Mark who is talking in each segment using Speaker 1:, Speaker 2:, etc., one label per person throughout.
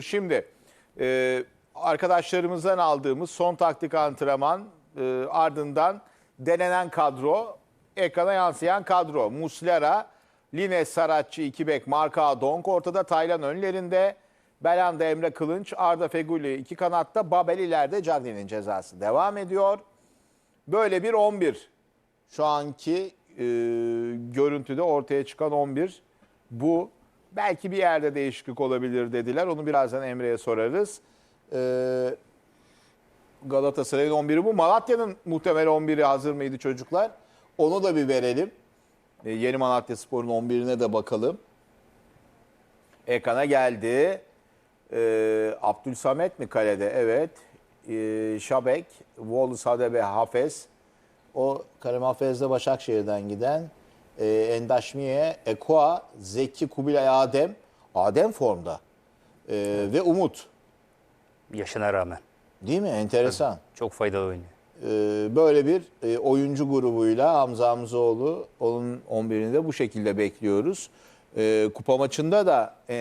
Speaker 1: Şimdi e, arkadaşlarımızdan aldığımız son taktik antrenman e, ardından denenen kadro, ekrana yansıyan kadro. Muslera, Lines Saratçı, iki bek, Marka Donk ortada, Taylan önlerinde. Belanda Emre Kılınç, Arda Feguli iki kanatta, Babel ileride Cagney'in cezası devam ediyor. Böyle bir 11. Şu anki e, görüntüde ortaya çıkan 11 bu. Belki bir yerde değişiklik olabilir dediler. Onu birazdan Emre'ye sorarız. E, Galatasaray'ın 11'i bu. Malatya'nın muhtemel 11'i hazır mıydı çocuklar? Onu da bir verelim. E, yeni Malatya Spor'un 11'ine de bakalım. Ekrana geldi. E, Abdülsamet mi kalede? Evet. E, Şabek, Wallace Hadebe, Hafez. O Karim Hafez'de Başakşehir'den giden. E, Endaşmiye, Ekoa, Zeki, Kubilay, Adem. Adem formda. E, ve Umut.
Speaker 2: Yaşına rağmen.
Speaker 1: Değil mi? Enteresan.
Speaker 2: Çok faydalı oynuyor.
Speaker 1: Ee, böyle bir e, oyuncu grubuyla Hamza Hamzoğlu onun 11'ini de bu şekilde bekliyoruz. Ee, kupa maçında da e,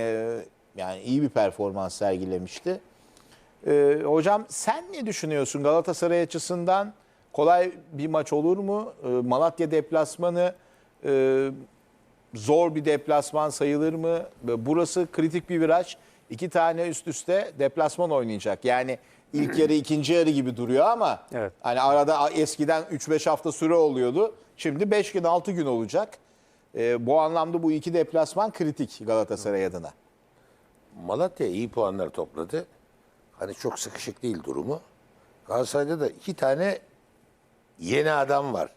Speaker 1: yani iyi bir performans sergilemişti. Ee, hocam sen ne düşünüyorsun Galatasaray açısından? Kolay bir maç olur mu? Ee, Malatya deplasmanı e, zor bir deplasman sayılır mı? Burası kritik bir viraj. İki tane üst üste deplasman oynayacak. Yani ilk yarı ikinci yarı gibi duruyor ama
Speaker 2: Evet.
Speaker 1: hani arada eskiden 3-5 hafta süre oluyordu. Şimdi 5 gün 6 gün olacak. Ee, bu anlamda bu iki deplasman kritik Galatasaray adına.
Speaker 3: Malatya iyi puanlar topladı. Hani çok sıkışık değil durumu. Galatasaray'da da iki tane yeni adam var.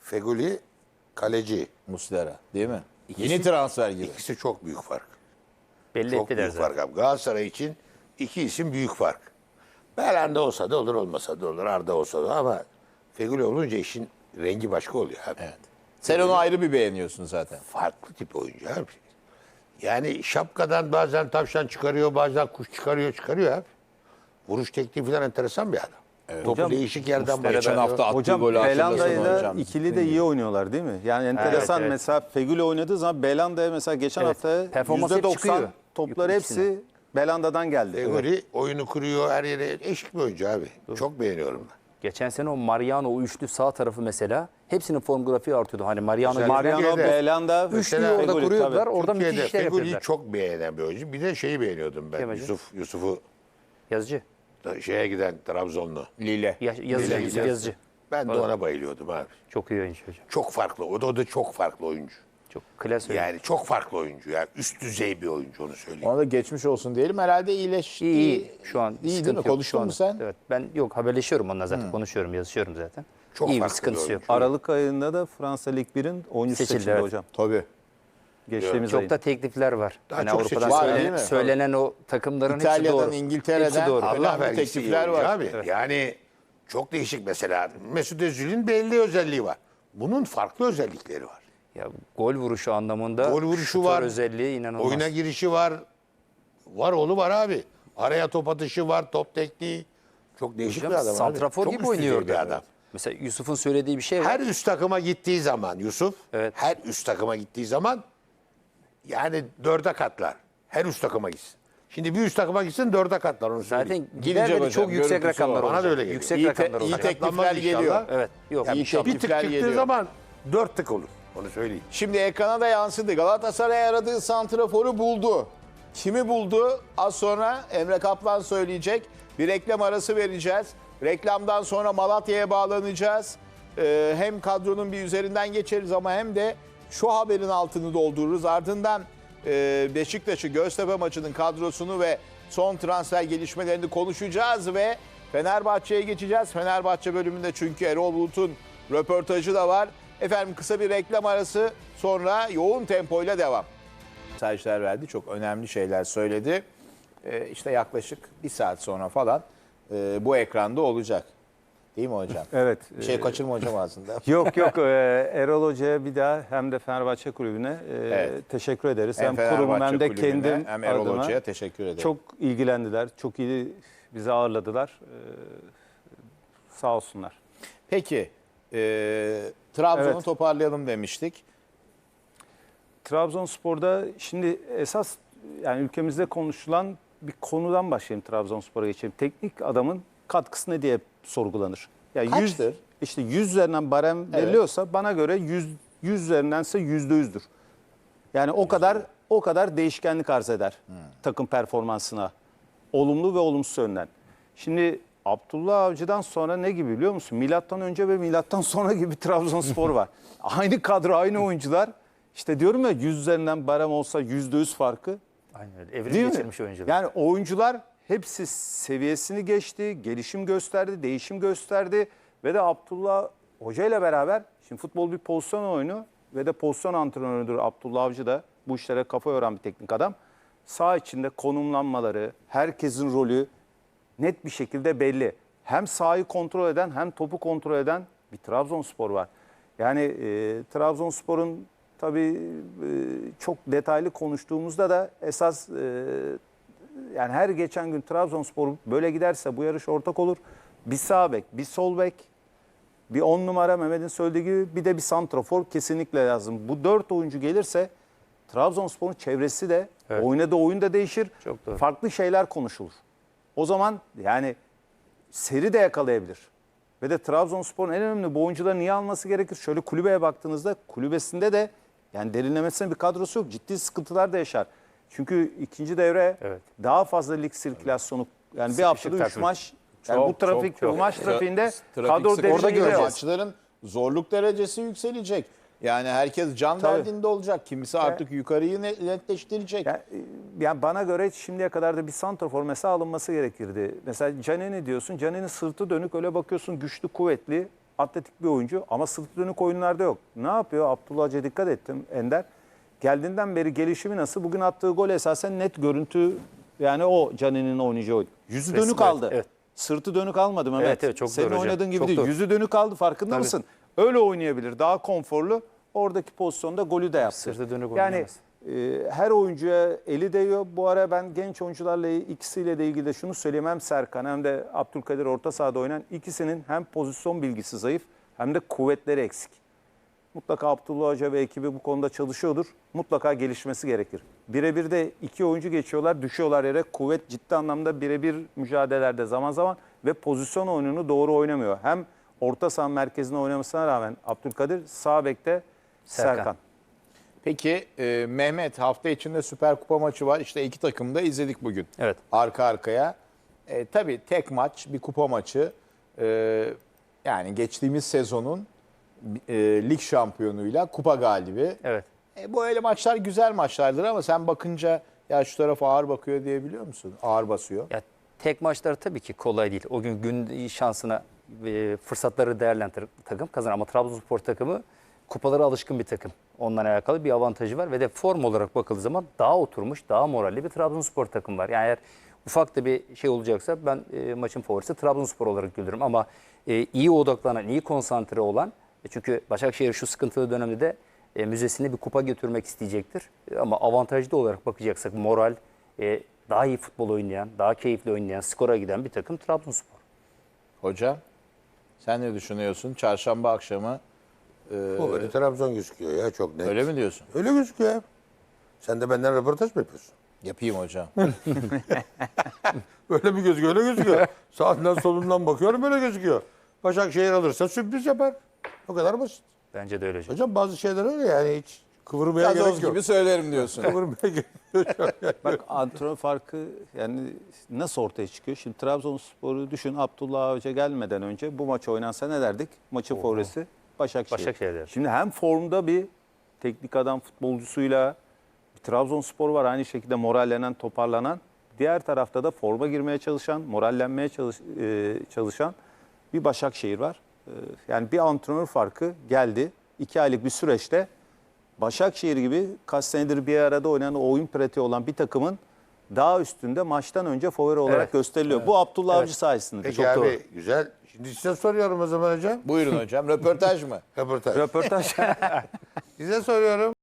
Speaker 3: Feguli, kaleci.
Speaker 1: Muslera değil mi? Yeni transfer gibi.
Speaker 3: İkisi çok büyük fark.
Speaker 2: Belli
Speaker 3: Çok
Speaker 2: ettiler
Speaker 3: büyük
Speaker 2: zaten.
Speaker 3: fark abi. Galatasaray için iki isim büyük fark. Belanda olsa da olur, olmasa da olur. Arda olsa da ama Feguli olunca işin rengi başka oluyor abi.
Speaker 1: Evet. Sen onu ayrı bir beğeniyorsun zaten.
Speaker 3: Farklı tip oyuncu abi. Yani şapkadan bazen tavşan çıkarıyor, bazen kuş çıkarıyor, çıkarıyor abi. Vuruş tekniği falan enteresan bir adam. Topu
Speaker 4: Hocam,
Speaker 3: değişik yerden
Speaker 1: Geçen
Speaker 3: başlıyor.
Speaker 1: hafta attığı
Speaker 4: Hocam
Speaker 1: golü
Speaker 4: Belanda'yla
Speaker 1: hocam.
Speaker 4: ikili de iyi oynuyorlar değil mi? Yani enteresan
Speaker 2: evet.
Speaker 4: mesela Fegüli oynadığı zaman Belanda'ya mesela geçen
Speaker 2: Evet,
Speaker 4: hafta
Speaker 2: performans hep
Speaker 4: %90
Speaker 2: çıkıyor.
Speaker 4: topları hepsi Belanda'dan geldi.
Speaker 3: Feguli oyunu kuruyor her yere. Eşik bir oyuncu abi. Çok beğeniyorum ben.
Speaker 2: Geçen sene o Mariano o üçlü sağ tarafı mesela hepsinin form grafiği artıyordu. Hani Mariano
Speaker 3: Özellikle
Speaker 4: Mariano,
Speaker 3: Türkiye'de-
Speaker 4: Belanda,
Speaker 2: Üçlüyü orada
Speaker 4: Fegüli,
Speaker 2: kuruyordular.
Speaker 4: tabii.
Speaker 2: Orada
Speaker 3: Türkiye'de
Speaker 2: müthiş işler
Speaker 3: Fegüli'yi
Speaker 2: yapıyorlar.
Speaker 3: çok beğenen bir oyuncu. Bir de şeyi beğeniyordum ben.
Speaker 2: Kim hocam?
Speaker 3: Yusuf, Yusuf'u
Speaker 2: Yazıcı.
Speaker 3: Da şeye giden Trabzonlu.
Speaker 1: Lille.
Speaker 2: Ya- yazıcı. Yusuf
Speaker 3: gidiyor.
Speaker 2: Yazıcı.
Speaker 3: Ben de ona bayılıyordum abi.
Speaker 2: Çok iyi oyuncu hocam.
Speaker 3: Çok farklı. O da, o da çok farklı oyuncu.
Speaker 2: Çok klas oyuncu.
Speaker 3: Yani çok farklı oyuncu. Yani üst düzey bir oyuncu onu söyleyeyim.
Speaker 1: Ona da geçmiş olsun diyelim. Herhalde iyileşti.
Speaker 2: İyi iyi. Şu an
Speaker 1: İyi değil
Speaker 2: sıkıntı
Speaker 1: mi?
Speaker 2: yok
Speaker 1: Konuştun mu sen?
Speaker 2: Evet. Ben yok haberleşiyorum onunla zaten. Konuşuyorum, yazışıyorum zaten.
Speaker 3: Çok
Speaker 2: iyi bir
Speaker 3: farklı
Speaker 2: sıkıntısı
Speaker 3: bir
Speaker 2: yok.
Speaker 3: oyuncu.
Speaker 4: Aralık ayında da Fransa Lig 1'in oyuncusu
Speaker 2: Seçildi,
Speaker 4: seçildi,
Speaker 2: evet.
Speaker 4: hocam.
Speaker 1: Tabii.
Speaker 4: Geçtiğimiz
Speaker 2: Çok
Speaker 4: ayın.
Speaker 2: da teklifler var.
Speaker 3: Daha
Speaker 2: hani
Speaker 3: çok
Speaker 2: Avrupa'dan
Speaker 3: seçim
Speaker 1: var,
Speaker 2: söylenen,
Speaker 1: değil mi?
Speaker 2: söylenen o takımların
Speaker 1: İtalya'dan,
Speaker 2: hepsi doğru.
Speaker 1: İngiltere'den-
Speaker 2: Hepsi doğru.
Speaker 1: Allah
Speaker 3: Allah vergisi
Speaker 1: teklifler var.
Speaker 3: abi. Yani çok değişik mesela. Mesut Özil'in belli özelliği var. Bunun farklı özellikleri var.
Speaker 2: Ya gol vuruşu anlamında
Speaker 3: Gol vuruşu
Speaker 2: şutör
Speaker 3: var.
Speaker 2: özelliği inanılmaz.
Speaker 3: Oyuna girişi var. Var oğlu var abi. Araya top atışı var, top tekniği. Çok değişik
Speaker 2: Hocam,
Speaker 3: bir adam abi.
Speaker 2: santrafor
Speaker 3: Çok
Speaker 2: gibi
Speaker 3: üst düzey
Speaker 2: oynuyor
Speaker 3: bir adam.
Speaker 2: Mesela Yusuf'un söylediği bir şey var.
Speaker 3: Her üst takıma gittiği zaman Yusuf,
Speaker 2: Evet.
Speaker 3: her üst takıma gittiği zaman yani dörde katlar. Her üst takıma gitsin. Şimdi bir üst takıma gitsin dörde katlar onu söyleyeyim.
Speaker 2: Zaten gider
Speaker 1: Gidecek
Speaker 2: ve de
Speaker 1: hocam,
Speaker 2: çok yüksek
Speaker 1: görüntüsü
Speaker 2: rakamlar
Speaker 1: var.
Speaker 3: Bana
Speaker 2: olacak.
Speaker 3: da öyle geliyor.
Speaker 2: Yüksek
Speaker 1: İyi, te-
Speaker 2: rakamlar
Speaker 1: iyi
Speaker 2: olacak.
Speaker 1: teklifler
Speaker 3: Saklanmaz
Speaker 1: geliyor.
Speaker 3: inşallah.
Speaker 2: Evet. Yok
Speaker 1: iyi
Speaker 2: inşallah.
Speaker 3: Bir tık
Speaker 1: Teklifler
Speaker 3: çıktığı
Speaker 1: geliyor.
Speaker 3: zaman dört tık olur. Onu söyleyeyim.
Speaker 1: Şimdi ekrana da yansıdı. Galatasaray aradığı santraforu buldu. Kimi buldu? Az sonra Emre Kaplan söyleyecek. Bir reklam arası vereceğiz. Reklamdan sonra Malatya'ya bağlanacağız. Ee, hem kadronun bir üzerinden geçeriz ama hem de şu haberin altını doldururuz. Ardından e, Beşiktaş'ı Göztepe maçının kadrosunu ve son transfer gelişmelerini konuşacağız ve Fenerbahçe'ye geçeceğiz. Fenerbahçe bölümünde çünkü Erol Bulut'un röportajı da var. Efendim kısa bir reklam arası sonra yoğun tempoyla devam. Mesajlar verdi. Çok önemli şeyler söyledi. Ee, işte yaklaşık bir saat sonra falan e, bu ekranda olacak. Değil mi hocam?
Speaker 4: Evet.
Speaker 1: Bir şey
Speaker 4: e,
Speaker 1: kaçırma hocam aslında.
Speaker 4: Yok yok e, Erol Hoca'ya bir daha hem de Fenerbahçe Kulübü'ne e,
Speaker 1: Evet.
Speaker 4: teşekkür ederiz. Hem,
Speaker 1: Fenerbahçe
Speaker 4: kurumum hem de kendim
Speaker 1: hem Erol
Speaker 4: adıma
Speaker 1: Hoca'ya teşekkür ederim.
Speaker 4: çok ilgilendiler. Çok iyi bizi ağırladılar. E, sağ olsunlar.
Speaker 1: Peki e, Trabzon'u
Speaker 4: Evet.
Speaker 1: toparlayalım demiştik.
Speaker 4: Trabzonspor'da şimdi esas yani ülkemizde konuşulan bir konudan başlayayım Trabzonspor'a geçeyim. Teknik adamın katkısı ne diye sorgulanır. Ya
Speaker 1: Kaçtır?
Speaker 4: işte 100 üzerinden barem veriliyorsa bana göre 100 100 üzerindense %100'dür. Yani o kadar o kadar değişkenlik arz eder takım performansına. Olumlu ve olumsuz yönden. Şimdi Abdullah Avcı'dan sonra ne gibi biliyor musun? Milattan önce ve milattan sonra gibi Trabzonspor var. aynı kadro, aynı oyuncular. İşte diyorum ya 100 üzerinden barem olsa %100 farkı.
Speaker 2: Aynen öyle. Evrim
Speaker 4: Değil mi?
Speaker 2: geçirmiş oyuncular.
Speaker 4: Yani oyuncular hepsi seviyesini geçti, gelişim gösterdi, değişim gösterdi ve de Abdullah Hoca ile beraber şimdi futbol bir pozisyon oyunu ve de pozisyon antrenörüdür Abdullah Avcı da bu işlere kafa yoran bir teknik adam. Sağ içinde konumlanmaları, herkesin rolü net bir şekilde belli. Hem sahayı kontrol eden hem topu kontrol eden bir Trabzonspor var. Yani e, Trabzonspor'un tabii e, çok detaylı konuştuğumuzda da esas e, yani her geçen gün Trabzonspor böyle giderse bu yarış ortak olur. Bir sağ bek, bir sol bek, bir on numara Mehmet'in söylediği gibi bir de bir santrafor kesinlikle lazım. Bu dört oyuncu gelirse Trabzonspor'un çevresi de
Speaker 2: Evet.
Speaker 4: oynadığı oyun da değişir.
Speaker 2: Çok doğru.
Speaker 4: Farklı şeyler konuşulur. O zaman yani seri de yakalayabilir. Ve de Trabzonspor'un en önemli bu oyuncuları niye alması gerekir? Şöyle kulübeye baktığınızda kulübesinde de yani derinlemesine bir kadrosu yok. Ciddi sıkıntılar da yaşar. Çünkü ikinci devre
Speaker 2: Evet.
Speaker 4: daha fazla lig sirkülasyonu yani bir
Speaker 2: Sıkışık
Speaker 4: haftada üç
Speaker 2: trafik.
Speaker 4: maç yani
Speaker 1: Çok,
Speaker 4: bu trafik
Speaker 1: çok, çok.
Speaker 4: bu maç
Speaker 1: Tra-
Speaker 4: trafiğinde
Speaker 1: trafik
Speaker 4: kadro
Speaker 1: sıkıntı göreceğiz.
Speaker 4: yok.
Speaker 1: Maçların zorluk derecesi yükselecek. Yani herkes can
Speaker 4: Tabii.
Speaker 1: derdinde olacak. Kimisi artık yukarıyı ne- netleştirecek.
Speaker 4: Yani, yani bana göre şimdiye kadar da bir santrafor mesela alınması gerekirdi. Mesela Canini diyorsun. Canini sırtı dönük öyle bakıyorsun güçlü, kuvvetli, atletik bir oyuncu ama sırtı dönük oyunlarda yok. Ne yapıyor? Abdullah dikkat ettim Ender. Geldiğinden beri gelişimi nasıl? Bugün attığı gol esasen net görüntü yani o Canini'nin oynayacağı oyun. Yüzü
Speaker 2: Resim,
Speaker 4: dönük aldı.
Speaker 2: evet.
Speaker 4: Sırtı dönük almadı Mehmet.
Speaker 2: Evet, evet, çok
Speaker 4: Senin
Speaker 2: doğru hocam.
Speaker 4: oynadığın gibi
Speaker 2: Çok
Speaker 4: değil.
Speaker 2: doğru.
Speaker 4: Yüzü dönük aldı farkında
Speaker 2: Tabii.
Speaker 4: mısın? Öyle oynayabilir. Daha konforlu. Oradaki pozisyonda golü de yaptı.
Speaker 2: Sırtı dönük
Speaker 4: Yani e, her oyuncuya eli değiyor. Bu ara ben genç oyuncularla ikisiyle de ilgili de şunu söyleyeyim. Hem Serkan hem de Abdülkadir orta sahada oynayan ikisinin hem pozisyon bilgisi zayıf hem de kuvvetleri eksik. Mutlaka Abdullah Hoca ve ekibi bu konuda çalışıyordur. Mutlaka gelişmesi gerekir. Birebir de iki oyuncu geçiyorlar, düşüyorlar yere. Kuvvet ciddi anlamda birebir mücadelelerde zaman zaman ve pozisyon oyununu doğru oynamıyor. Hem orta saha merkezine oynamasına rağmen Abdülkadir sağ bekte
Speaker 2: Serkan.
Speaker 4: Serkan.
Speaker 1: Peki e, Mehmet hafta içinde Süper Kupa maçı var. İşte iki takım da izledik bugün.
Speaker 2: Evet.
Speaker 1: Arka arkaya. E, tabii tek maç bir kupa maçı. E, yani geçtiğimiz sezonun e, lig şampiyonuyla kupa galibi.
Speaker 2: Evet.
Speaker 1: E, bu öyle maçlar güzel maçlardır ama sen bakınca ya şu taraf ağır bakıyor diyebiliyor musun? Ağır basıyor.
Speaker 2: Ya tek maçlar tabii ki kolay değil. O gün gün şansına e, fırsatları değerlendirir takım kazanır ama Trabzonspor takımı kupalara alışkın bir takım. Ondan alakalı bir avantajı var ve de form olarak bakıldığı zaman daha oturmuş, daha moralli bir Trabzonspor takım var. Yani eğer ufak da bir şey olacaksa ben e, maçın favorisi Trabzonspor olarak görüyorum ama e, iyi odaklanan, iyi konsantre olan e, çünkü Başakşehir şu sıkıntılı dönemde de e, müzesine bir kupa götürmek isteyecektir. E, ama avantajlı olarak bakacaksak moral, e, daha iyi futbol oynayan, daha keyifli oynayan, skora giden bir takım Trabzonspor.
Speaker 1: Hocam sen ne düşünüyorsun? Çarşamba akşamı
Speaker 3: Bu böyle Trabzon gözüküyor ya çok net.
Speaker 1: öyle mi diyorsun?
Speaker 3: Öyle gözüküyor ya. Sen de benden röportaj mı yapıyorsun?
Speaker 1: Yapayım hocam.
Speaker 3: Böyle mi gözüküyor? Öyle gözüküyor. Sağından solundan bakıyorum böyle gözüküyor. Başakşehir alırsa sürpriz yapar. O kadar basit.
Speaker 2: Bence de öyle. hocam.
Speaker 3: Hocam bazı şeyler öyle yani hiç kıvırmaya
Speaker 1: Gazoz
Speaker 3: gerek yok.
Speaker 1: gibi söylerim diyorsun.
Speaker 3: Kıvırmaya gerek yok.
Speaker 4: Bak antrenör farkı yani nasıl ortaya çıkıyor? Şimdi Trabzonspor'u düşün Abdullah Hoca gelmeden önce bu maç oynansa ne derdik? Maçın favorisi Başakşehir.
Speaker 2: Başakşehir derdik.
Speaker 4: Şimdi hem formda bir teknik adam futbolcusuyla bir Trabzonspor var aynı şekilde morallenen, toparlanan. Diğer tarafta da forma girmeye çalışan, morallenmeye çalış- e, çalışan bir Başakşehir var. Yani bir antrenör farkı geldi. İki aylık bir süreçte Başakşehir gibi kaç senedir bir arada oynayan o oyun pratiği olan bir takımın daha üstünde maçtan önce favori olarak
Speaker 2: Evet.
Speaker 4: gösteriliyor. Bu Abdullah Avcı sayesinde.
Speaker 3: Peki
Speaker 4: Çok
Speaker 3: abi
Speaker 4: doğru.
Speaker 3: güzel. Şimdi size soruyorum o zaman hocam.
Speaker 1: Buyurun hocam. Röportaj mı?
Speaker 3: Röportaj.
Speaker 4: Röportaj.
Speaker 3: Size soruyorum.